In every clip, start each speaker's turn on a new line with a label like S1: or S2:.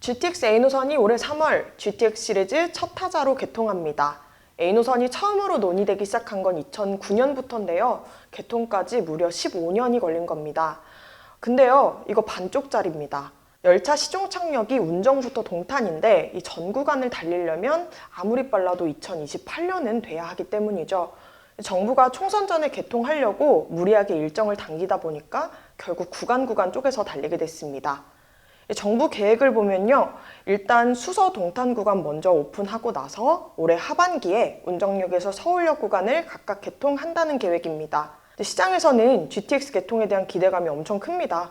S1: GTX A노선이 올해 3월 GTX 시리즈 첫 타자로 개통합니다. A노선이 처음으로 논의되기 시작한 건 2009년부터인데요. 개통까지 무려 15년이 걸린 겁니다. 근데요, 이거 반쪽짜리입니다. 열차 시종 착역이 운정부터 동탄인데 이 전 구간을 달리려면 아무리 빨라도 2028년은 돼야 하기 때문이죠. 정부가 총선 전에 개통하려고 무리하게 일정을 당기다 보니까 결국 구간 구간 쪼개서 달리게 됐습니다. 정부 계획을 보면요. 일단 수서 동탄 구간 먼저 오픈하고 나서 올해 하반기에 운정역에서 서울역 구간을 각각 개통한다는 계획입니다. 시장에서는 GTX 개통에 대한 기대감이 엄청 큽니다.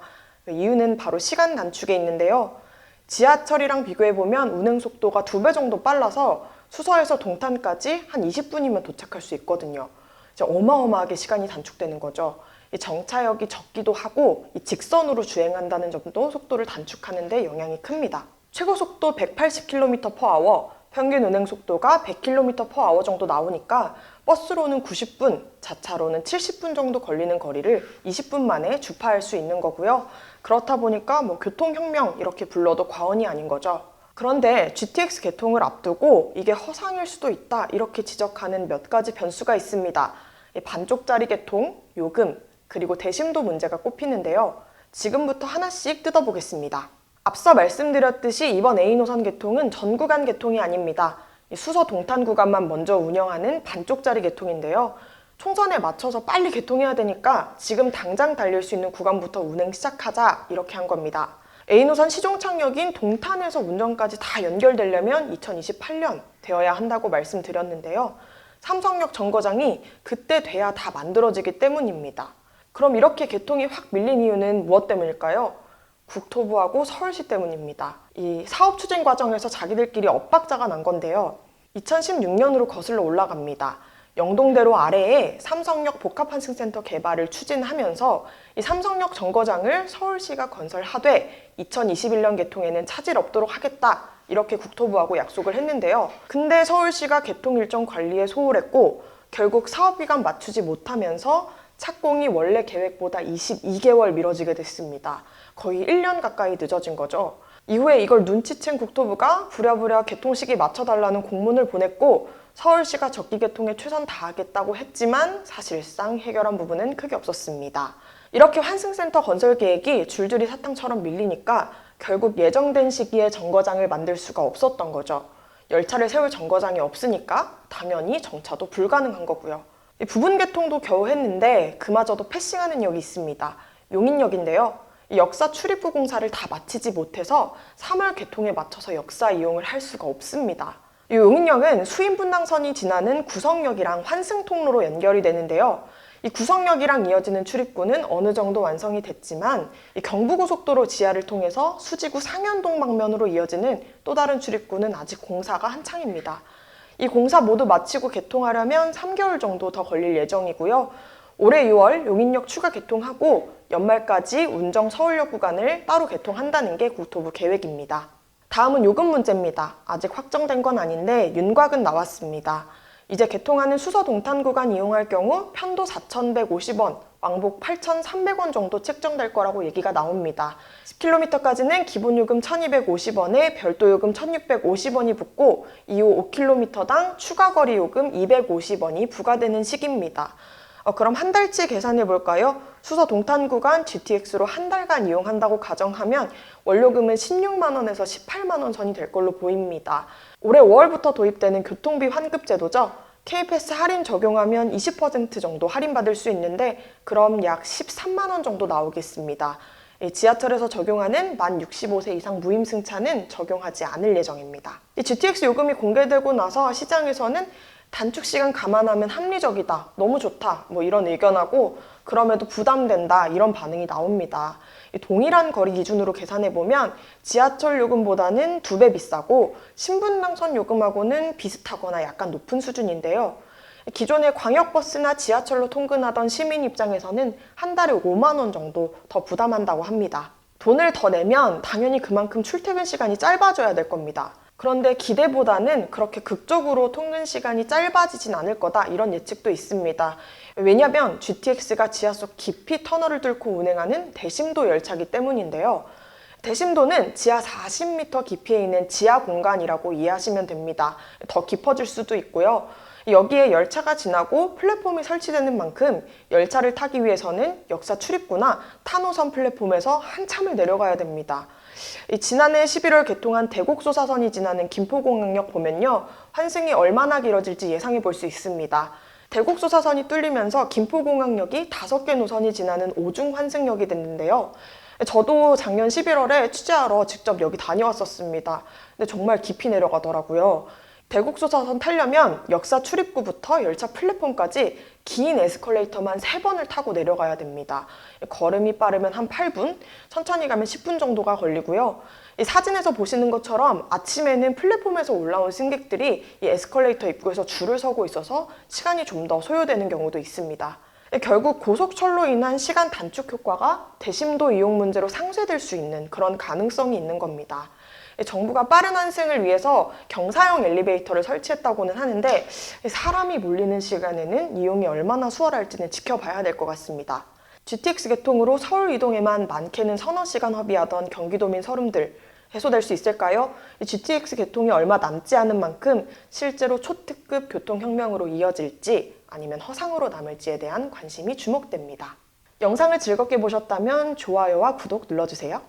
S1: 이유는 바로 시간 단축에 있는데요. 지하철이랑 비교해보면 운행 속도가 두 배 정도 빨라서 수서에서 동탄까지 한 20분이면 도착할 수 있거든요. 어마어마하게 시간이 단축되는 거죠. 이 정차역이 적기도 하고 이 직선으로 주행한다는 점도 속도를 단축하는 데 영향이 큽니다. 최고 속도 180km/h, 평균 운행 속도가 100km/h 정도 나오니까 버스로는 90분, 자차로는 70분 정도 걸리는 거리를 20분 만에 주파할 수 있는 거고요. 그렇다 보니까 뭐 교통혁명 이렇게 불러도 과언이 아닌 거죠. 그런데 GTX 개통을 앞두고 이게 허상일 수도 있다 이렇게 지적하는 몇 가지 변수가 있습니다. 이 반쪽짜리 개통, 요금, 그리고 대심도 문제가 꼽히는데요. 지금부터 하나씩 뜯어보겠습니다. 앞서 말씀드렸듯이 이번 A노선 개통은 전 구간 개통이 아닙니다. 이 수서 동탄 구간만 먼저 운영하는 반쪽짜리 개통인데요. 총선에 맞춰서 빨리 개통해야 되니까 지금 당장 달릴 수 있는 구간부터 운행 시작하자 이렇게 한 겁니다. A노선 시종 착역인 동탄에서 운전까지 다 연결되려면 2028년 되어야 한다고 말씀드렸는데요. 삼성역 정거장이 그때 돼야 다 만들어지기 때문입니다. 그럼 이렇게 개통이 확 밀린 이유는 무엇 때문일까요? 국토부하고 서울시 때문입니다. 이 사업 추진 과정에서 자기들끼리 엇박자가 난 건데요. 2016년으로 거슬러 올라갑니다. 영동대로 아래에 삼성역 복합환승센터 개발을 추진하면서 이 삼성역 정거장을 서울시가 건설하되 2021년 개통에는 차질 없도록 하겠다 이렇게 국토부하고 약속을 했는데요. 근데 서울시가 개통 일정 관리에 소홀했고 결국 사업 기간 맞추지 못하면서 착공이 원래 계획보다 22개월 미뤄지게 됐습니다. 거의 1년 가까이 늦어진 거죠. 이후에 이걸 눈치챈 국토부가 부랴부랴 개통 시기 맞춰달라는 공문을 보냈고 서울시가 적기 개통에 최선 다하겠다고 했지만 사실상 해결한 부분은 크게 없었습니다. 이렇게 환승센터 건설 계획이 줄줄이 사탕처럼 밀리니까 결국 예정된 시기에 정거장을 만들 수가 없었던 거죠. 열차를 세울 정거장이 없으니까 당연히 정차도 불가능한 거고요. 부분 개통도 겨우 했는데 그마저도 패싱하는 역이 있습니다. 용인역인데요. 역사 출입구 공사를 다 마치지 못해서 3월 개통에 맞춰서 역사 이용을 할 수가 없습니다. 이 용인역은 수인분당선이 지나는 구성역이랑 환승통로로 연결이 되는데요. 이 구성역이랑 이어지는 출입구는 어느 정도 완성이 됐지만 이 경부고속도로 지하를 통해서 수지구 상현동 방면으로 이어지는 또 다른 출입구는 아직 공사가 한창입니다. 이 공사 모두 마치고 개통하려면 3개월 정도 더 걸릴 예정이고요. 올해 6월 용인역 추가 개통하고 연말까지 운정 서울역 구간을 따로 개통한다는 게 국토부 계획입니다. 다음은 요금 문제입니다. 아직 확정된 건 아닌데 윤곽은 나왔습니다. 이제 개통하는 수서 동탄 구간 이용할 경우 편도 4,150원, 왕복 8,300원 정도 책정될 거라고 얘기가 나옵니다. 10km까지는 기본 요금 1,250원에 별도 요금 1,650원이 붙고 이후 5km당 추가 거리 요금 250원이 부과되는 시기입니다. 어, 그럼 한 달치 계산해 볼까요? 수서 동탄 구간 GTX로 한 달간 이용한다고 가정하면 원료금은 16만 원에서 18만 원 선이 될 걸로 보입니다. 올해 5월부터 도입되는 교통비 환급 제도죠. K패스 할인 적용하면 20% 정도 할인받을 수 있는데 그럼 약 13만 원 정도 나오겠습니다. 지하철에서 적용하는 만 65세 이상 무임승차는 적용하지 않을 예정입니다. 이 GTX 요금이 공개되고 나서 시장에서는 단축 시간 감안하면 합리적이다, 너무 좋다, 뭐 이런 의견하고 그럼에도 부담된다 이런 반응이 나옵니다. 동일한 거리 기준으로 계산해 보면 지하철 요금보다는 두 배 비싸고 신분당선 요금하고는 비슷하거나 약간 높은 수준인데요. 기존의 광역버스나 지하철로 통근하던 시민 입장에서는 한 달에 5만 원 정도 더 부담한다고 합니다. 돈을 더 내면 당연히 그만큼 출퇴근 시간이 짧아져야 될 겁니다. 그런데 기대보다는 그렇게 극적으로 통근 시간이 짧아지진 않을 거다 이런 예측도 있습니다. 왜냐하면 GTX가 지하 속 깊이 터널을 뚫고 운행하는 대심도 열차기 때문인데요. 대심도는 지하 40m 깊이에 있는 지하 공간이라고 이해하시면 됩니다. 더 깊어질 수도 있고요. 여기에 열차가 지나고 플랫폼이 설치되는 만큼 열차를 타기 위해서는 역사 출입구나 타노선 플랫폼에서 한참을 내려가야 됩니다. 이 지난해 11월 개통한 대곡소사선이 지나는 김포공항역 보면요. 환승이 얼마나 길어질지 예상해 볼 수 있습니다. 대곡소사선이 뚫리면서 김포공항역이 다섯 개 노선이 지나는 오중 환승역이 됐는데요. 저도 작년 11월에 취재하러 직접 여기 다녀왔었습니다. 근데 정말 깊이 내려가더라고요. 대곡소사선 타려면 역사 출입구부터 열차 플랫폼까지 긴 에스컬레이터만 세번을 타고 내려가야 됩니다. 걸음이 빠르면 한 8분, 천천히 가면 10분 정도가 걸리고요. 이 사진에서 보시는 것처럼 아침에는 플랫폼에서 올라온 승객들이 이 에스컬레이터 입구에서 줄을 서고 있어서 시간이 좀 더 소요되는 경우도 있습니다. 결국 고속철로 인한 시간 단축 효과가 대심도 이용 문제로 상쇄될 수 있는 그런 가능성이 있는 겁니다. 정부가 빠른 환승을 위해서 경사형 엘리베이터를 설치했다고는 하는데 사람이 몰리는 시간에는 이용이 얼마나 수월할지는 지켜봐야 될 것 같습니다. GTX 개통으로 서울 이동에만 많게는 서너 시간 허비하던 경기도민 서름들 해소될 수 있을까요? 이 GTX 개통이 얼마 남지 않은 만큼 실제로 초특급 교통혁명으로 이어질지 아니면 허상으로 남을지에 대한 관심이 주목됩니다. 영상을 즐겁게 보셨다면 좋아요와 구독 눌러주세요.